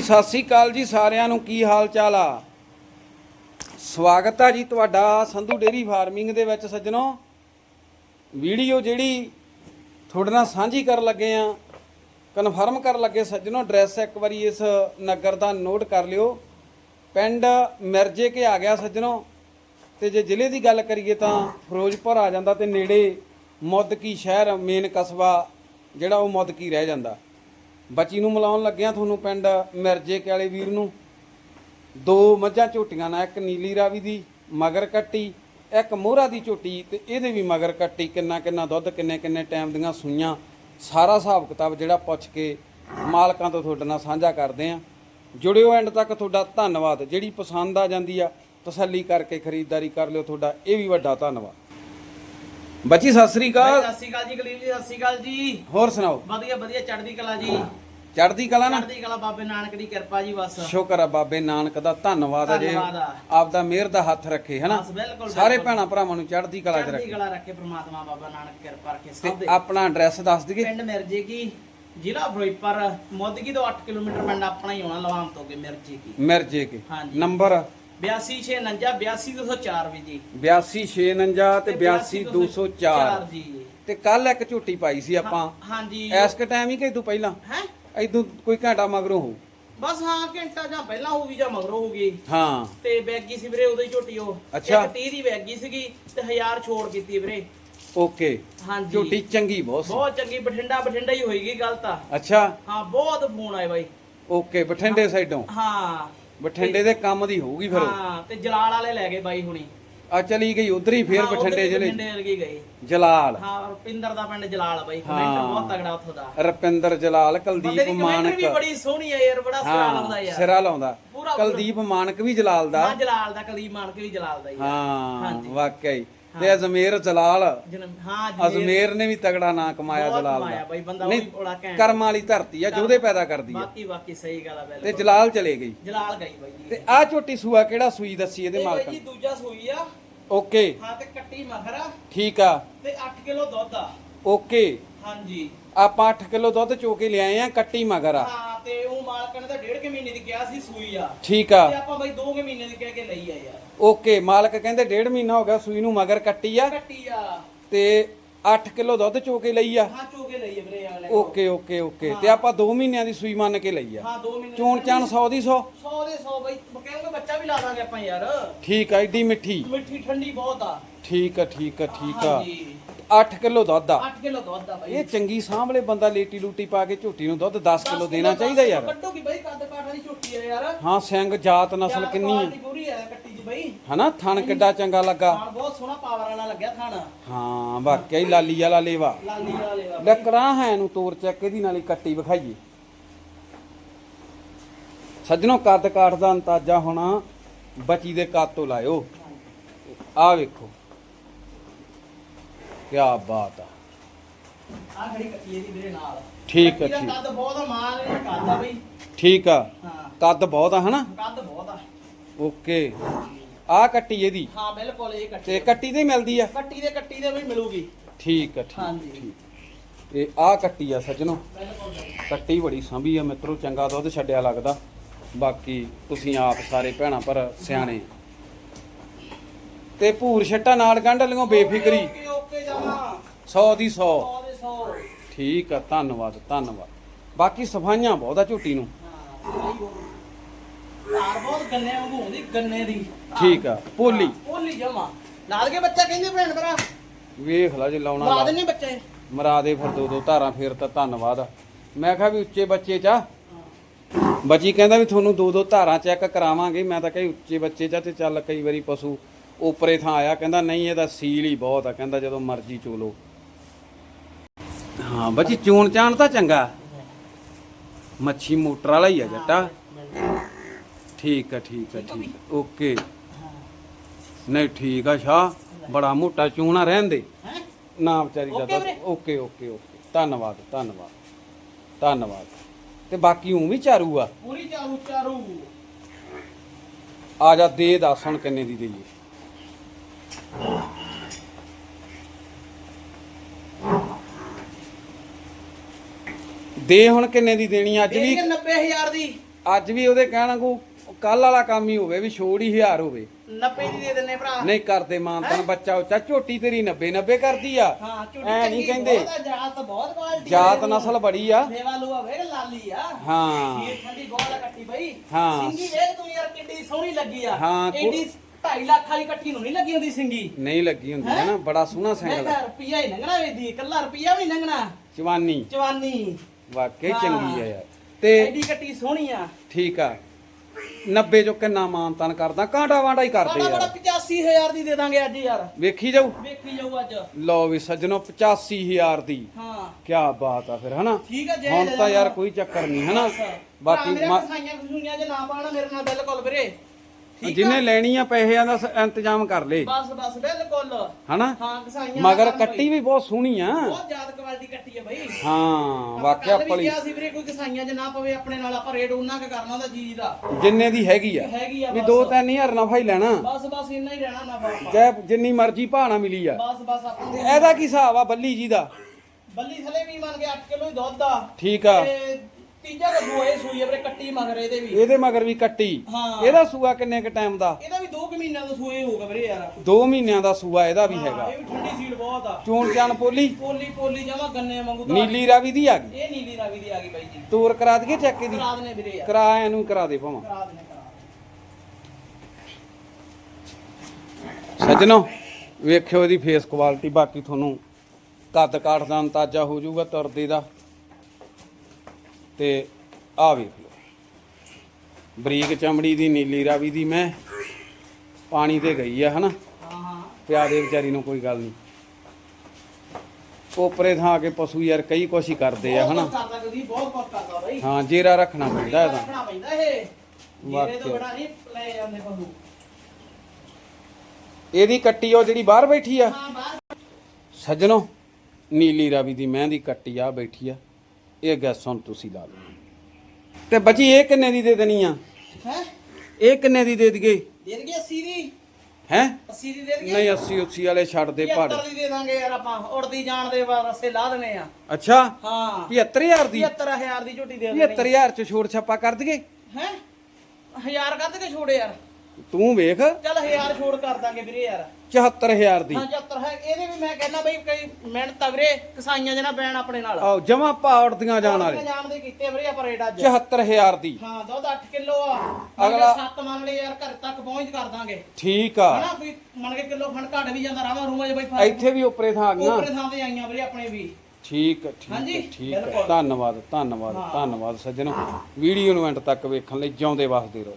ਸਤਿ ਸ੍ਰੀ ਅਕਾਲ ਜੀ ਸਾਰਿਆਂ ਨੂੰ, ਕੀ ਹਾਲ ਚਾਲ ਆ? ਸਵਾਗਤ ਆ ਜੀ ਤੁਹਾਡਾ ਸੰਧੂ ਡੇਰੀ ਫਾਰਮਿੰਗ ਦੇ ਵਿੱਚ ਸੱਜਣੋ। ਵੀਡੀਓ ਜਿਹੜੀ ਤੁਹਾਡੇ ਨਾਲ ਸਾਂਝੀ ਕਰਨ ਲੱਗੇ ਆ, ਕਨਫਰਮ ਕਰਨ ਲੱਗੇ ਸੱਜਣੋ, ਐਡਰੈਸ ਇੱਕ ਵਾਰੀ ਇਸ ਨਗਰ ਦਾ ਨੋਟ ਕਰ ਲਿਓ। ਪਿੰਡ ਮਿਰਜੇ ਕੇ ਆ ਗਿਆ ਸੱਜਣੋ, ਤੇ ਜੇ ਜ਼ਿਲ੍ਹੇ ਦੀ ਗੱਲ ਕਰੀਏ ਤਾਂ ਫਿਰੋਜ਼ਪੁਰ ਆ ਜਾਂਦਾ ਤੇ ਨੇੜੇ ਮੁੱਦਕੀ ਸ਼ਹਿਰ, ਮੇਨ ਕਸਬਾ, ਜਿਹੜਾ ਉਹ ਮੁੱਦਕੀ ਰਹਿ ਜਾਂਦਾ। ਬੱਚੀ ਨੂੰ ਮਿਲਾਉਣ ਲੱਗਿਆ ਤੁਹਾਨੂੰ ਪਿੰਡ ਮਿਰਜੇ ਕੇ ਵੀਰ ਨੂੰ। ਦੋ ਮੱਝਾਂ ਝੋਟੀਆਂ ਨਾਲ, ਇੱਕ ਨੀਲੀ ਰਾਵੀ ਦੀ ਮਗਰ ਕੱਟੀ, ਇੱਕ ਮੋਹਰਾ ਦੀ ਝੋਟੀ ਤੇ ਇਹਦੇ ਵੀ ਮਗਰ ਕੱਟੀ। ਕਿੰਨਾ ਕਿੰਨਾ ਦੁੱਧ, ਕਿੰਨੇ ਕਿੰਨੇ ਟਾਈਮ ਦੀਆਂ ਸੂਈਆਂ। ਸਾਰਾ ਹਿਸਾਬ ਕਿਤਾਬ ਜਿਹੜਾ ਪੁੱਛ ਕੇ ਮਾਲਕਾਂ ਤੋਂ ਤੁਹਾਡੇ ਨਾਲ ਸਾਂਝਾ ਕਰਦੇ ਆਂ। ਜੁੜਿਓ ਐਂਡ ਤੱਕ ਤੁਹਾਡਾ ਧੰਨਵਾਦ। ਜਿਹੜੀ ਪਸੰਦ ਆ ਜਾਂਦੀ ਆ, ਤਸੱਲੀ ਕਰਕੇ ਖਰੀਦਦਾਰੀ ਕਰ ਲਿਓ। ਤੁਹਾਡਾ ਇਹ ਵੀ ਵੱਡਾ ਧੰਨਵਾਦ। ਬੱਚੀ ਸਤਿ ਸ੍ਰੀ ਅਕਾਲ। ਸਤਿ ਸ਼੍ਰੀ ਅਕਾਲ ਜੀ ਗਲੀਬ ਜੀ ਸਤਿ ਸ਼੍ਰੀ ਅਕਾਲ ਜੀ। ਹੋਰ ਸੁਣਾਓ? ਵਧੀਆ ਵਧੀਆ ਚੜ੍ਹਦੀ ਕਲਾ ਜੀ। ਚੜ੍ਹਦੀ ਕਲਾ ਨਾ? ਚੜ੍ਹਦੀ ਕਲਾ ਬਾਬੇ ਨਾਨਕ ਦੀ ਕਿਰਪਾ ਜੀ ਬਸ। ਸ਼ੁਕਰ ਆ ਬਾਬੇ ਨਾਨਕ ਦਾ ਧੰਨਵਾਦ ਆ ਜੇ ਧੰਨਵਾਦ ਆ। ਆਪਦਾ ਮਿਹਰ ਦਾ ਹੱਥ ਰੱਖੇ ਹਨਾ? ਸਾਰੇ। ਭੈਣਾਂ ਭਰਾਵਾਂ ਨੂੰ ਚੜ੍ਹਦੀ ਕਲਾ 'ਚ ਚੜ੍ਹਦੀ ਰੱਖੇ। ਕਲਾ ਰੱਖੇ ਪ੍ਰਮਾਤਮਾ ਬਾਬਾ ਨਾਨਕ ਕਿਰਪਾ ਰੱਖੇ ਸਭ ਦੇ। ਆਪਣਾ ਐਡਰੈਸ ਦੱਸ ਦਈਏ। ਪਿੰਡ ਮਿਰਜੇ ਕੀ ਜ਼ਿਲ੍ਹਾ ਫਿਰੋਜ਼ਪੁਰ ਮੋਦਗੀ ਤੋਂ 8 ਕਿਲੋਮੀਟਰ ਪਿੰਡ ਆਪਣਾ ਹੀ ਹੋਣਾ ਲਵਾਮ ਤੋਂ ਕੇ ਮਿਰਜੇ ਕੀ ਮਿਰਜੇ ਕੇ ਹਾਂਜੀ। ਨੰਬਰ 8269 82204 ਵੀ ਜੀ। 8249 ਤੇ 82204 ਜੀ। ਤੇ ਕੱਲ ਇੱਕ ਝੂਟੀ ਪਾਈ ਸੀ ਆਪਾਂ। ਹਾਂਜੀ। ਐਸ ਕ ਟਾਈਮ ਹੀ ਕਿ ਤੂੰ ਪਹਿਲਾਂ? ਹੈ? ਇਦੋਂ ਕੋਈ ਘੰਟਾ ਮਗਰੋਂ ਹੋ ਬਸ ਹਾਂ ਘੰਟਾ ਜਾਂ ਪਹਿਲਾਂ ਹੋਊਗੀ ਜਾਂ ਮਗਰੋਂ ਹੋਊਗੀ। ਹਾਂ। ਤੇ ਬੈਗੀ ਸੀ ਵੀਰੇ ਉਦੋਂ ਹੀ ਝੋਟੀ ਉਹ। ਅੱਛਾ। ਇੱਕ 30 ਦੀ ਬੈਗੀ ਸੀਗੀ ਤੇ 1000 ਛੋੜ ਕੀਤੀ ਵੀਰੇ। ਓਕੇ। ਹਾਂਜੀ। ਝੂਟੀ ਚੰਗੀ ਬਹੁਤ ਬਹੁਤ ਚੰਗੀ ਬਠਿੰਡਾ ਬਠਿੰਡਾ ਹੀ ਹੋਏਗੀ ਗੱਲ ਤਾਂ। ਅੱਛਾ। ਹਾਂ ਬਹੁਤ ਫੋਨ ਆਏ ਬਾਈ। ਓਕੇ ਬਠਿੰਡੇ ਸਾਈਡੋਂ? ਹਾਂ। ਬਠਿੰਡੇ ਦੇ ਕੰਮ ਦੀ ਹੋਊਗੀ ਫਿਰ ਉਹ। ਹਾਂ ਤੇ ਜਲਾਲ ਵਾਲੇ ਲੈ ਗਏ ਬਾਈ ਹੁਣੀ। ਆ ਚਲੀ ਗਈ ਉਧਰ ਹੀ ਫੇਰ ਹਾਂ, ਉੱਧਰ ਬਠਿੰਡੇ ਹੀ ਜ਼ਿਲ੍ਹੇ ਬਠਿੰਡੇ ਵਰਗੀ ਗਏ। ਜਲਾਲ। ਹਾਂ ਰੁਪਿੰਦਰ ਦਾ ਪਿੰਡ ਜਲਾਲ ਆ ਬਾਈ ਹਾਂ। ਕਮੈਂਟ ਬਹੁਤ ਤਗੜਾ ਉੱਥੋਂ ਦਾ। ਰਪਿੰਦਰ ਜਲਾਲ ਬੰਦੇ ਕੁਲਦੀਪ ਦੀ ਕਮੈਂਟ ਮਾਨਕ। ਵੀ ਬੜੀ ਸੋਹਣੀ ਆ ਯਾਰ ਬੜਾ ਸਿਰਾ ਲਾਉਂਦਾ ਹਾਂ ਯਾਰ। ਸਿਰਾ ਲਾਉਂਦਾ। ਪੂਰਾ- ਕੁਲਦੀਪ ਮਾਨਕ ਵੀ ਜਲਾਲ ਦਾ। ਹਾਂ ਜਲਾਲ ਦਾ ਕਲੀ ਵੀ ਜਲਾਲ ਦਾ ਹੀ ਆ। ਹਾਂ ਹਾਂਜੀ। ਵਾਕਿਆ ਹੀ। ਤੇ ਅਜਮੇਰ ਜਲਾਲ। ਜਨਮ ਹਾਂ ਅਜਮੇਰ ਨੇ ਵੀ ਤਗੜਾ ਨਾਂ ਕਮਾਇਆ ਬਹੁਤ ਜਲਾਲ ਕਮਾਇਆ ਬਾਈ, ਦਾ ਬੰਦਾ ਉਹ ਵੀ ਬੜਾ ਘੈਂਟ। ਕਰਮ ਵਾਲੀ ਧਰਤੀ ਆ ਜੋਦੇ ਪੈਦਾ ਕਰਦੀ ਆ। ਬਾਕੀ ਬਾਕੀ ਸਹੀ ਗੱਲ ਆ ਤੇ ਬਿਲਕੁਲ ਜਲਾਲ ਚਲੇ ਗਈ। ਜਲਾਲ ਗਈ ਬਾਈ ਜੀ। ਤੇ ਆ ਝੋਟੀ ਸੂਆ ਕਿਹੜਾ ਸੂਈ ਦੱਸੀ ਇਹਦੇ ਇਹ ਬਾਈ ਮਾਲਕਾਂ ਜੀ ਦੂਜਾ ਸੂਈ ਆ। ਓਕੇ। ਹਾਂ ਤੇ ਕੱਟੀ ਮਖਰਾ ਠੀਕ ਆ। ਤੇ 8 ਕਿਲੋ ਦੁੱਧ ਆ। ਓਕੇ। ਹਾਂਜੀ। ਆਪਾਂ 8 ਕਿਲੋ ਦੁੱਧ ਚੋ ਕੇ ਲਿਆਏ ਆ ਕੱਟੀ ਮਗਰ ਆ। ਹਾਂ ਤੇ ਉਹ ਮਾਲਕ ਨੇ ਤਾਂ ਡੇਢ ਕੇ ਮਹੀਨੇ ਦੀ ਕਿਹਾ ਸੀ ਸੂਈ ਆ। ਠੀਕ ਤੇ ਆ ਆਪਾਂ ਬਾਈ 2 ਕੇ ਮਹੀਨੇ ਦੀ ਕਹਿ ਕੇ ਲਈ ਆ ਯਾਰ। ਓਕੇ ਮਾਲਕ ਕਹਿੰਦੇ ਡੇਢ ਮਹੀਨਾ ਹੋ ਗਿਆ ਸੂਈ ਨੂੰ ਮਗਰ ਕੱਟੀ ਆ। ਕੱਟੀ ਆ। ਤੇ 8 ਕਿਲੋ ਦੁੱਧ ਚੋ ਕੇ ਲਈ ਆ। ਹਾਂ ਚੋ ਕੇ ਲਈ ਆ ਵੀਰੇ ਅਗਲੇ ਓਕੇ ਓਕੇ ਓਕੇ। ਤੇ ਆਪਾਂ 2 ਮਹੀਨਿਆਂ ਦੀ ਸੂਈ ਮੰਨ ਕੇ ਲਈ ਆ। ਹਾਂ 2 ਮਹੀਨੇ ਚੋਣ ਚਾਣ 100 ਦੀ 100 100 ਦੇ 100 ਬਾਈ। ਕਹਿੰਗੇ ਬੱਚਾ ਵੀ ਲਾ ਦਾਂਗੇ ਆਪਾਂ ਯਾਰ। ਠੀਕ ਆ ਏਡੀ ਮਿੱਠੀ। ਮਿੱਠੀ ਠੰਡੀ ਬਹੁਤ ਆ। ਠੀਕ ਆ ਠੀਕ ਆ ਠੀਕ ਆ। ਹਾਂਜੀ। 8 ਕਿਲੋ ਦੁੱਧ ਆ। 8 ਕਿਲੋ ਦੁੱਧ ਆ ਬਾਈ। ਇਹ ਚੰਗੀ ਸਾਂਭਲੇ ਬੰਦਾ ਲੇਟੀ ਲੂਟੀ ਪਾ ਕੇ ਝੋਟੀ ਨੂੰ ਦੁੱਧ 10 ਕਿਲੋ ਦੇਣਾ ਚਾਹੀਦਾ ਯਾਰ। ਕੱਢੋਗੀ ਬਾਈ ਕੱਦ ਕਾਠ ਵਾਲੀ ਝੋਟੀ ਆ ਯਾਰ। ਹਾਂ ਸਿੰਘ ਜਾਤ ਨਸਲ ਕਿੰਨੀ ਆ। ਪੂਰੀ ਆ ਕੱਟੀ ਜੀ ਬਾਈ। ਹਨਾ ਥਣ ਕਿੱਡਾ ਚੰਗਾ ਲੱਗਾ। ਖਾਣ ਬਹੁਤ ਸੋਹਣਾ ਪਾਵਰ ਵਾਲਾ ਲੱਗਿਆ ਖਾਣਾ ਹਾਂ ਵਾਕਿਆ ਹੀ ਲਾਲੀ ਵਾਲਾ ਲੇਵਾ। ਲਾਲੀ ਵਾਲੇ ਦਾ ਲੱਕੜਾਂ ਹੈ ਨੂੰ ਤੋਰ ਚੱਕ ਇਹਦੀ ਨਾਲੇ ਕੱਟੀ ਵਿਖਾਈਏ। ਸੱਜਣੋ ਕੱਦ ਕਾਠ ਦਾ ਅੰਦਾਜ਼ਾ ਹੋਣਾ ਬੱਚੀ ਦੇ ਕੱਦ ਤੋਂ ਲਾਇਓ। ਆਹ ਵੇਖੋ। ਕੀ ਬਾਤ ਆ। ਆ ਖੜੀ ਕੱਟੀ ਇਹਦੀ ਵੀਰੇ ਨਾਲ। ਠੀਕ ਆ, ਕੱਟੀ ਦਾ ਠੀਕ। ਕੱਦ ਬਹੁਤ ਆ ਮਾਲ ਇਹਦਾ ਕੱਦ ਆ ਬਈ। ਠੀਕ ਆ। ਹਾਂ। ਕੱਦ ਬਹੁਤ ਆ ਹਨਾ? ਕੱਦ ਬਹੁਤ ਆ। ਓਕੇ। ਆਹ ਕੱਟੀ ਇਹਦੀ। ਹਾਂ ਬਿਲਕੁਲ ਇਹ ਕੱਟੀ ਤੇ ਕੱਟੀ ਤੇ ਮਿਲਦੀ ਆ? ਕੱਟੀ ਦੇ ਕੱਟੀ ਦੇ ਵੀ ਮਿਲੂਗੀ। ਠੀਕ ਆ ਠੀਕ ਹਾਂਜੀ। ਠੀਕ। ਇਹ ਆਹ ਕੱਟੀ ਆ ਸੱਜਣੋ। ਬਿਲਕੁਲ। ਕੱਟੀ ਬੜੀ ਸੰਭੀ ਆ ਮਿੱਤਰੋ ਚੰਗਾ ਦੁੱਧ ਛੱਡਿਆ ਲੱਗਦਾ। ਬਾਕੀ ਤੁਸੀਂ ਆਪ ਸਾਰੇ ਭੈਣਾਂ ਪਰ ਸਿਆਣੇ। ਤੇ ਭੂਰ ਛੱਟਾ ਨਾਲ ਗੰਢ ਲਿਓ ਬੇਫਿਕਰੀ। ਓਕੇ ਓਕੇ 100 ਦੀ 100 100 ਦੇ 100 ਠੀਕ ਆ ਧੰਨਵਾਦ ਧੰਨਵਾਦ। ਬਾਕੀ ਸਫਾਈਆਂ ਬਹੁਤ ਆ ਝੋਟੀ ਨੂੰ। ਹਾਂ ਯਾਰ ਬਹੁਤ ਗੰਨੇ ਵਾਂਗੂ ਹੁੰਦੀ ਗੰਨੇ ਦੀ। ਠੀਕ ਆ ਭੋਲੀ ਭੋਲੀ ਜਮਾ। ਲਾਦ ਕੇ ਬੱਚਾ ਕਹਿੰਦੇ ਭੈਣ ਭਰਾ। ਵੇਖ ਲਾ ਜੇ ਲਾਉਣਾ ਲਾ। ਬੱਚੇ। ਮਰਾ ਦੇ ਫਿਰ ਦੋ ਦੋ ਧਾਰਾਂ ਫੇਰ ਤਾਂ ਧੰਨਵਾਦ ਮੈਂ ਕਿਹਾ ਵੀ ਉੱਚੇ ਬੱਚੇ ਚ ਬੱਚੀ ਕਹਿੰਦਾ ਵੀ ਤੁਹਾਨੂੰ ਦੋ ਦੋ ਧਾਰਾਂ ਚੈੱਕ ਕਰਾਵਾਂਗੇ। ਮੈਂ ਤਾਂ ਕਹੀ ਉੱਚੇ ਬੱਚੇ ਚ ਤੇ ਚੱਲ ਕਈ ਵਾਰੀ ਪਸ਼ੂ ਉਪਰੇ ਥਾਂ ਆਇਆ ਕਹਿੰਦਾ ਨਹੀਂ ਇਹਦਾ ਸੀਲ ਹੀ ਬਹੁਤ ਆ ਕਹਿੰਦਾ ਜਦੋਂ ਮਰਜ਼ੀ ਚੋਲੋ ਹਾਂ ਬੱਚੀ ਚੂਣ ਚਾਣ ਤਾਂ ਚੰਗਾ। ਮੱਛੀ ਮੋਟਰ ਵਾਲਾ ਹੀ ਆ ਜੱਟਾ। ਠੀਕ ਆ ਠੀਕ ਆ ਠੀਕ ਆ। ਓਕੇ। ਨਹੀਂ ਠੀਕ ਆ ਸ਼ਾਹ। ਬੜਾ ਮੋਟਾ ਚੂਣਾ ਰਹਿਣ ਦੇ ਹੈ ਨਾ ਵਿਚਾਰੀ ਦਾ ਓਕੇ ਤਾਂ। Okay okay okay. ਧੰਨਵਾਦ ਧੰਨਵਾਦ। ਧੰਨਵਾਦ। ਤੇ ਬਾਕੀ ਉਹ ਵੀ ਚਾਰੂ ਆ? ਪੂਰੀ ਚਾਰੂ ਚਾਰੂ ਆ ਜਾ ਦੇ ਦੱਸ ਹੁਣ ਕਿੰਨੇ ਦੀ ਦੇਈਏ। ਦੇ ਹੁਣ ਕਿੰਨੇ ਦੀ ਦੇਣੀ? ਅੱਜ ਵੀ ਇਹ 90000 ਦੀ। ਅੱਜ ਵੀ ਉਹਦੇ ਕਹਿਣਾ ਕੋ ਕੱਲ ਵਾਲਾ ਕੰਮ ਹੀ ਹੋਵੇ ਵੀ ਛੋੜ ਹੀ ਹਜ਼ਾਰ ਹੋਵੇ। 90 ਦੀ ਦੇ ਦਿੰਨੇ ਭਰਾ। ਨਹੀਂ ਕਰਦੇ ਮਾਨਤਨ ਬੱਚਾ ਉੱਚਾ ਝੋਟੀ ਤੇਰੀ 90 90 ਕਰਦੀ ਆ। ਹਾਂ ਝੂਟੀ ਐ ਨਹੀਂ ਕਹਿੰਦੇ। ਜਾਤ ਬਹੁਤ ਕੁਆਲਿਟੀ ਜਾਤ ਨਸਲ ਬੜੀ ਆ। ਦੇਵਾ ਲੂ ਆਵੇ ਲਾਲੀ ਆ। ਹਾਂ। ਇਹ ਠੰਡੀ ਬਹੁਤ ਆ ਕੱਟੀ ਬਈ। ਹਾਂ। ਸਿੰਗੀ ਵੇਖ ਤੂੰ ਯਾਰ ਕਿੱਡੀ ਸੋਹਣੀ ਲੱਗੀ ਆ। ਹਾਂ, ਕੋ- ਏਡੀ 2.5 ਲੱਖ ਵਾਲੀ ਕੱਟੀ ਨੂੰ ਨਹੀਂ ਲੱਗੀ ਹੁੰਦੀ ਸਿੰਗੀ। ਨਹੀਂ ਲੱਗੀ ਹੁੰਦੀ ਹੈ ਨਾ ਬੜਾ ਸੋਹਣਾ ਮੈਂ ਸੈਂਗਲ ਕਿਹਾ ਰੁਪਈਆ ਹੀ ਲੰਘਣਾ ਵੇਦੀ ਇਕੱਲਾ ਰੁਪਈਆ ਵੀ ਨਹੀਂ ਲੰਘਣਾ। ਜਵਾਨੀ। ਜਵਾਨੀ। ਵਾਕਈ ਹਾਂ। ਚੰਗੀ ਆ ਯਾਰ। ਤੇ ਐਡੀ ਕੱਟੀ ਸੋਹਣੀ ਆ। ਠੀਕ ਆ। 90 ਚੋਂ ਕਿੰਨਾ ਮਾਨਤਨ ਕਰਦਾ। ਕਾਂਟਾ ਵਾਂਡਾ ਹੀ ਕਰਦੇ ਬੜਾ ਬੜਾ ਯਾਰ 85000 ਦੀ ਦੇ ਦਾਂਗੇ ਅੱਜ ਯਾਰ। ਵੇਖੀ ਜਾਊ। ਵੇਖੀ ਜਾਊ ਅੱਜ। ਲਓ ਵੀ ਸੱਜਣੋ 85000 ਦੀ। ਹਾਂ। ਕੀ ਬਾਤ ਆ ਫਿਰ ਹਨਾ? ਠੀਕ ਆ ਜੇ ਹੁਣ ਤਾਂ ਯਾਰ ਕੋਈ ਚੱਕਰ ਨਹੀਂ ਹਨਾ? ਬਾਕੀ ਬਾਕੀ ਮਾ- ਕਸਾਈਆਂ ਖਸੂਈਆਂ ਜੇ ਨਾ ਪਾਣਾ ਮੇਰੇ ਨਾਲ ਬਿਲਕੁਲ ਵੀਰੇ। ਜਿਹਨੇ ਆ। ਲੈਣੀ ਆ ਪੈਸਿਆਂ ਦਾ ਸ- ਇੰਤਜ਼ਾਮ ਕਰ ਲੇ। ਬਸ ਬਸ ਬਿਲਕੁਲ। ਹਨਾ? ਹਾਂ ਕਸਾਈਆਂ ਮਗਰ ਕੱਟੀ। ਵੀ ਬਹੁਤ ਸੋਹਣੀ ਆ। ਬਹੁਤ ਜ਼ਿਆਦਾ ਕੁਆਲਿਟੀ ਕੱਟੀ ਹੈ ਬਈ। ਹਾਂ ਵਾਕਿਆ ਪਲੀ ਕਿਹਾ ਸੀ ਵੀਰੇ ਕੋਈ ਕਸਾਈਆਂ ਜੇ ਨਾ ਪਵੇ ਆਪਣੇ ਨਾਲ ਆਪਾਂ ਰੇਟ ਉਹਨਾਂ ਕ ਕਰਨਾ ਉਹਦਾ ਚੀਜ਼ ਦਾ। ਜਿੰਨੇ ਦੀ ਹੈਗੀ ਆ। ਹੈਗੀ ਆ ਵੀ ਬਸ। 2-3000 ਨਫਾ ਹੀ ਲੈਣਾ। ਬਸ ਬਸ ਇੰਨਾ ਹੀ ਰਹਿਣਾ ਨਾ ਆਪਾਂ। ਚਾਹੇ ਜਿੰਨੀ ਮਰਜ਼ੀ ਭਾਣਾ ਮਿਲੀ ਆ। ਬਸ ਬਸ ਆਪਾਂ ਤੇ ਇਹਦਾ ਕੀ ਹਿਸਾਬ ਆ ਬੱਲੀ ਜੀ ਦਾ? ਬੱਲੀ ਥਲੇ ਵੀ ਮੰਨ ਕੇ 8 ਕਿਲੋ ਹੀ ਦੁੱਧ ਆ। ਠੀਕ ਆ। ਤੇ ਤੀਜਾ ਦਾ ਸੂਆ ਇਹ ਸੂਈ ਆ ਵੀਰੇ ਕੱਟੀ ਮਗਰ ਇਹਦੇ ਵੀ। ਇਹਦੇ ਮਗਰ ਵੀ ਕੱਟੀ। ਹਾਂ। ਇਹਦਾ ਸੂਆ ਕਿੰਨੇ ਕ ਟਾਈਮ ਦਾ? ਇਹਦਾ ਵੀ 2 ਮਹੀਨਿਆਂ ਦਾ ਹੀ ਹੋਊਗਾ ਵੀਰੇ ਯਾਰ। 2 ਮਹੀਨਿਆਂ ਦਾ ਸੂਆ ਇਹਦਾ ਵੀ ਹਾਂ, ਹੈਗਾ। ਇਹ ਵੀ ਠੰਡੀ ਸੀਲ ਬਹੁਤ ਆ। ਚੂਣ ਚਾਣ ਪੋਲੀ? ਪੋਲੀ ਪੋਲੀ ਜਮਾ ਗੰਨੇ ਵਾਂਗੂ ਤਾਂ ਨੀਲੀ ਰਾਵੀ ਦੀ ਆ ਗਈ? ਇਹ ਨੀਲੀ ਰਾਵੀ ਦੀ ਆ ਗਈ ਬਾਈ ਜੀ। ਤੋਰ ਕਰਾ ਦਈਏ ਚੈੱਕ ਦੀ ਕਰਾ ਦਨੇ ਵੀਰੇ ਯਾਰ। ਕਿਰਾਇਆ ਨੂੰ ਕਰਾ ਦੇ ਭਾਵਾਂ। ਕਰਾ ਦਨੇ ਕਰਾ ਸੱਜਣੋ ਵੇਖਿਓ ਇਹਦੀ ਫੇਸ ਕੁਆਲਿਟੀ ਬਾਕੀ ਤੁਹਾਨੂੰ ਕੱਦ ਕਾਠ ਦਾ ਅੰਦਾਜ਼ਾ ਹੋ ਜਾਊਗਾ ਤੁਰਦੀ ਦਾ। ਤੇ ਆ ਵੇਖ ਲਓ। ਬਰੀਕ ਚਮੜੀ ਦੀ ਨੀਲੀ ਰਾਵੀ ਦੀ ਮੈਂ ਪਾਣੀ ਤੇ ਗਈ ਆ ਹਨਾ? ਹਾਂ ਹਾਂ ਪਿਆ ਦੇ ਵਿਚਾਰੀ ਨੂੰ ਕੋਈ ਗੱਲ ਨਹੀਂ। ਕੋਪਰੇ ਥਾਂ ਕੇ ਪਸ਼ੂ ਯਾਰ ਕਈ ਕੁਛ ਹੀ ਕਰਦੇ ਆ ਹਨਾ? ਹਾਂ ਜੇਰਾ ਰੱਖਣਾ ਪੈਂਦਾ ਇਹਦਾ। ਰੱਖਣਾ ਪੈਂਦਾ ਇਹ। ਜਿਹੜੇ ਤੋਂ ਵਾਕਿਆ। ਬੜਾ ਨਹੀਂ ਲੈ ਜਾਂਦੇ ਪਸ਼ੂ। ਇਹਦੀ ਕੱਟੀ ਉਹ ਜਿਹੜੀ ਬਾਹਰ ਬੈਠੀ ਆ? ਸੱਜਣੋ ਨੀਲੀ ਰਾਵੀ ਦੀ ਮੈਂ ਦੀ ਕੱਟੀ ਆ ਬੈਠੀ ਆ। ਇਹ ਗੈਸ ਹੁਣ ਤੁਸੀਂ ਲਾ ਲਓ ਤੇ ਬੱਚੀ ਇਹ ਕਿੰਨੇ ਦੀ ਦੇ ਦੇਣੀ ਆ? ਹੈ? ਇਹ ਕਿੰਨੇ ਦੀ ਦੇ ਦਈਏ? ਦੇ ਦਈਏ 80 ਦੀ। ਹੈ? 80 ਦੀ ਦੇ ਦਈਏ। ਨਹੀਂ 80 80 ਵਾਲੇ ਛੱਡ ਦੇ ਪੜ 75 ਦੀ ਦੇ ਦਾਂਗੇ ਯਾਰ ਆਪਾਂ। ਉੜਦੀ ਜਾਣ ਦੇ ਰਸੇ ਲਾ ਦਨੇ ਆ। ਅੱਛਾ? ਹਾਂ। 75000 ਦੀ? 75000 ਦੀ ਝੋਟੀ ਦੇ ਦੇਣੀ 75000 ਚ ਛੋੜ ਛਾਪਾ ਕਰ ਦਈਏ? ਹੈ? ਹਜ਼ਾਰ ਕੱਢ ਕੇ ਛੋੜੇ ਯਾਰ। ਤੂੰ ਵੇਖ। ਚੱਲ ਹਜ਼ਾਰ ਛੋੜ ਕਰ ਦਾਂਗੇ ਵੀਰੇ ਯਾਰ। 74000 ਦੀ। ਹਾਂ 74 ਹੈ ਇਹਦੇ ਵੀ ਮੈਂ ਕਹਿੰਦਾ ਬਈ ਕਈ ਮਿਹਨਤ ਆ ਵੀਰੇ ਕਸਾਈਆਂ ਜਨਾ ਬੈਣ ਆਪਣੇ ਨਾਲ। ਆਓ ਜਮਾ ਪਾਉੜਦੀਆਂ ਜਾਣ ਵਾਲੇ। ਜਾਣ ਦੇ ਕੀਤੇ ਵੀਰੇ ਆਪਾਂ ਰੇਟ ਅੱਜ। 74000 ਦੀ। ਹਾਂ ਦੁੱਧ 8 ਕਿਲੋ ਆ। ਅਗਲਾ- ਅਗਲਾ 7 ਮੰਨ ਲਈ ਯਾਰ ਘਰ ਤੱਕ ਪਹੁੰਚ ਕਰ ਦਾਂਗੇ। ਠੀਕ ਆ। ਹਨਾ ਕੋਈ ਮੰਨ ਕੇ ਕਿਲੋ ਖੰਡ ਘੱਟ ਵੀ ਜਾਂਦਾ ਰਾਵਾ ਰੂਮਾ ਜੇ ਬਈ ਇੱਥੇ ਵੀ ਉਪਰੇ ਥਾਂ ਆ ਗਈਆਂ। ਉਪਰੇ ਥਾਂ ਤੇ ਆਈਆਂ ਵੀਰੇ ਆਪਣੇ ਵੀ। ਠੀਕ ਹੈ, ਠੀਕ ਹਾਂਜੀ, ਹੈ, ਠੀਕ ਹੈ। ਬਿਲਕੁਲ। ਧੰਨਵਾਦ ਧੰਨਵਾਦ। ਧੰਨਵਾਦ ਸੱਜਣੋ। ਵੀਡੀਓ ਨੂੰ ਐਂਡ ਤੱਕ ਵੇਖਣ ਲਈ ਜਿਉਂਦੇ ਵਸਦੇ ਰਹੋ।